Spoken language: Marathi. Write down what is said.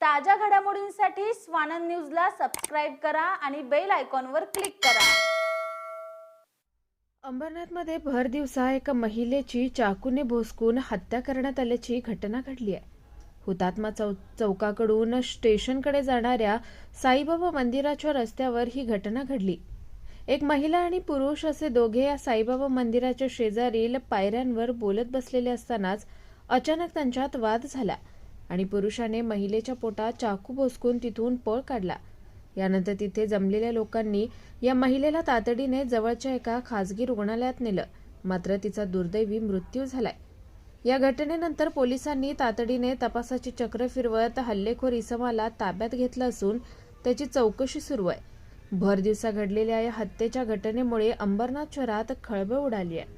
ताज्या घडामोडींसाठी स्वानंद न्यूजला सबस्क्राईब करा आणि बेल आयकॉनवर क्लिक करा. अंबरनाथमध्ये भर दिवसा एका महिलेची चाकूने भोसकून हत्या करण्यात आल्याची घटना घडली आहे. हुतात्मा चौ चौकाकडून स्टेशनकडे जाणाऱ्या साईबाबा मंदिराच्या रस्त्यावर ही घटना घडली. एक महिला आणि पुरुष असे दोघे या साईबाबा मंदिराच्या शेजारील पायऱ्यांवर बोलत बसलेले असतानाच अचानक त्यांच्यात वाद झाला. आणि पुरुषाने महिलेच्या पोटात चाकू भोसकून तिथून पळ काढला. यानंतर तिथे जमलेल्या लोकांनी या महिलेला तातडीने जवळच्या एका खासगी रुग्णालयात नेलं. मात्र तिचा दुर्दैवी मृत्यू झालाय. या घटनेनंतर पोलिसांनी तातडीने तपासाची चक्र फिरवत हल्लेखोर इसमाला ताब्यात घेतलं असून त्याची चौकशी सुरू आहे. भर दिवसा घडलेल्या या हत्येच्या घटनेमुळे अंबरनाथ शहरात खळबळ उडाली आहे.